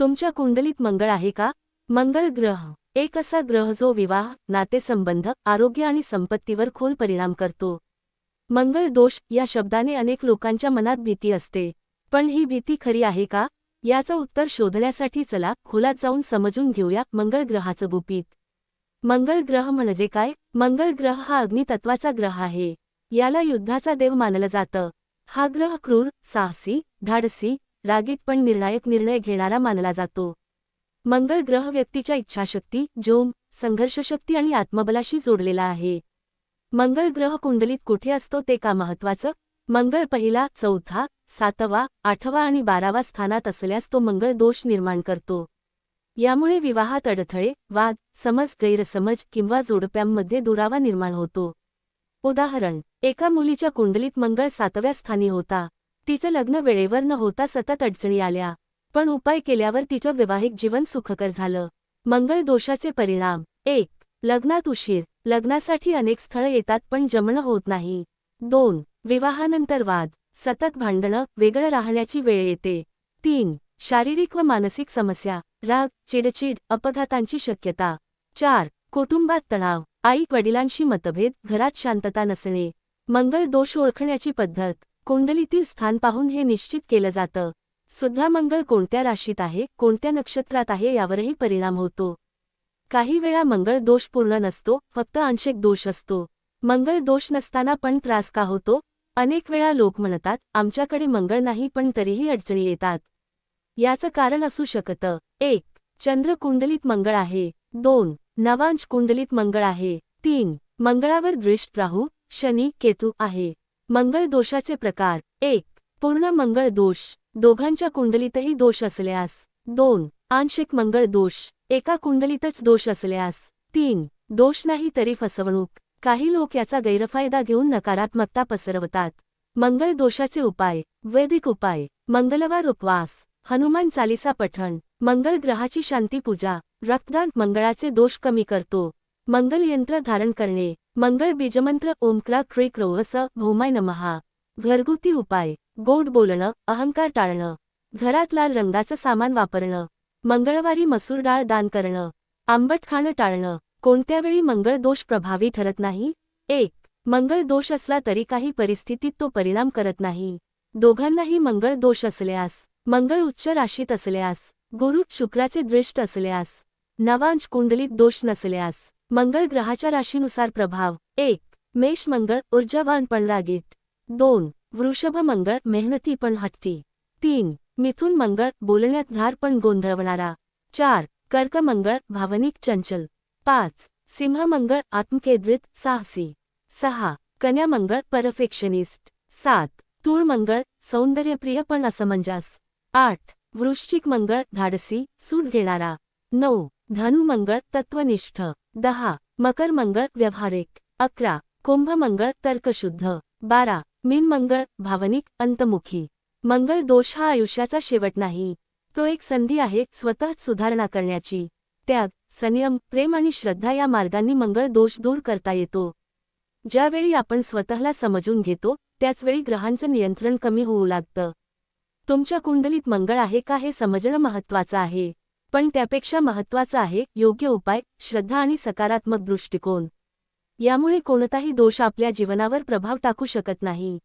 तुमच्या कुंडलीत मंगळ आहे का? मंगळ ग्रह. एक असा ग्रह जो विवाह नातेसंबंध आरोग्य आणि संपत्तीवर खोल परिणाम करतो. मंगळ दोष या शब्दाने अनेक लोकांच्या मनात भीती असते. पण ही भीती खरी आहे का? याचं उत्तर शोधण्यासाठी चला खोलात जाऊन समजून घेऊया मंगळ ग्रहाचं गुपित. मंगळ ग्रह म्हणजे काय? मंगळ ग्रह हा अग्नितत्वाचा ग्रह आहे. याला युद्धाचा देव मानलं जातं. हा ग्रह क्रूर साहसी धाडसी रागीट पण निर्णायक निर्णय घेणारा मानला जातो. मंगळ ग्रह व्यक्तीच्या इच्छाशक्ती जोम संघर्षशक्ती आणि आत्मबलाशी जोडलेला आहे. मंगळ ग्रह कुंडलीत कुठे असतो ते का महत्वाचं मंगळ पहिला चौथा सातवा आठवा आणि बारावा स्थानात असल्यास तो मंगळ दोष निर्माण करतो. यामुळे विवाहात अडथळे वाद समज गैरसमज किंवा जोडप्यांमध्ये दुरावा निर्माण होतो. उदाहरण एका मुलीच्या कुंडलीत मंगळ सातव्या स्थानी होता. तिचं लग्न वेळेवर न होता सतत अडचणी आल्या पण उपाय केल्यावर तिचं वैवाहिक जीवन सुखकर झालं. मंगळ दोषाचे परिणाम. एक लग्नात उशीर. लग्नासाठी अनेक स्थळं येतात पण जमणं होत नाही. दोन विवाहानंतर वाद. सतत भांडणं वेगळं राहण्याची वेळ येते. तीन शारीरिक व मानसिक समस्या. राग चिडचिड अपघातांची शक्यता. चार कुटुंबात तणाव. आई वडिलांशी मतभेद घरात शांतता नसणे. मंगळ दोष ओळखण्याची पद्धत. कुंडलीतील स्थान पाहून हे निश्चित केलं जातं. सुद्धा मंगळ कोणत्या राशीत आहे कोणत्या नक्षत्रात आहे यावरही परिणाम होतो. काही वेळा मंगळ दोष पूर्ण नसतो फक्त आंशिक दोष असतो. मंगळ दोष नसताना पण त्रास का होतो? अनेक वेळा लोक म्हणतात आमच्याकडे मंगळ नाही पण तरीही अडचणी येतात. याचं कारण असू शकतं. एक चंद्र कुंडलीत मंगळ आहे. दोन नवांश कुंडलीत मंगळ आहे. तीन मंगळावर दृष्ट राहू शनी केतू आहे. मंगळ दोषाचे प्रकार. एक पूर्ण मंगळ दोष. दोघांच्या कुंडलीतही दोष असल्यास. दोन आंशिक मंगळ दोष. एका कुंडलीतच दोष असल्यास. तीन दोष नाही तरी फसवणूक. काही लोक याचा गैरफायदा घेऊन नकारात्मकता पसरवतात. मंगळ दोषाचे उपाय. वैदिक उपाय. मंगलवार उपवास. हनुमान चालिसा पठण. मंगळ ग्रहाची शांती पूजा. रक्तदान. मंगळाचे दोष कमी करतो. मंगल यंत्र धारण करणे. मंगळ बीजमंत्र ओमक्रा क्रे क्रौरस भौमाय नमहा घरगुती उपाय. गोड बोलणं अहंकार टाळणं. घरात लाल रंगाचं सामान वापरणं. मंगळवारी मसूर डाळ दान करणं. आंबट खाणं टाळणं. कोणत्या वेळी मंगळ दोष प्रभावी ठरत नाही? एक मंगळ दोष असला तरी काही परिस्थितीत तो परिणाम करत नाही. दोघांनाही मंगळ दोष असल्यास मंगळ उच्च राशीत असल्यास गुरु शुक्राचे दृष्ट असल्यास नवांश कुंडलीत दोष नसल्यास मंगळ ग्रहाच्या राशीनुसार प्रभाव. एक मेष मंगळ ऊर्जावान पण रागीट. दोन वृषभ मंगळ मेहनती पण हट्टी. तीन मिथुन मंगळ बोलण्यात धार पण गोंधळवणारा. चार कर्क मंगळ भावनिक चंचल. पाच सिंह मंगळ आत्मकेंद्रित साहसी. सहा कन्या मंगळ परफेक्शनिस्ट. सात तूळ मंगळ सौंदर्यप्रिय पण असमंजस. आठ वृश्चिक मंगळ धाडसी सूट घेणारा. नऊ धनु मंगळ तत्वनिष्ठ. दहा मकर मंगळ व्यवहारिक. अकरा कुंभ मंगळ तर्कशुद्ध. बारा मीन मंगळ भावनिक अंतमुखी. मंगळ दोष हा आयुष्याचा शेवट नाही. तो एक संधी आहे स्वतःच सुधारणा करण्याची. त्याग संयम प्रेम आणि श्रद्धा या मार्गांनी मंगळ दोष दूर करता येतो. ज्यावेळी आपण स्वतःला समजून घेतो त्याचवेळी ग्रहांचं नियंत्रण कमी होऊ लागतं. तुमच्या कुंडलीत मंगळ आहे का हे समजणं महत्वाचं आहे. पण त्यापेक्षा महत्वाचं आहे योग्य उपाय श्रद्धा आणि सकारात्मक दृष्टिकोन. यामुळे कोणताही दोष आपल्या जीवनावर प्रभाव टाकू शकत नाही.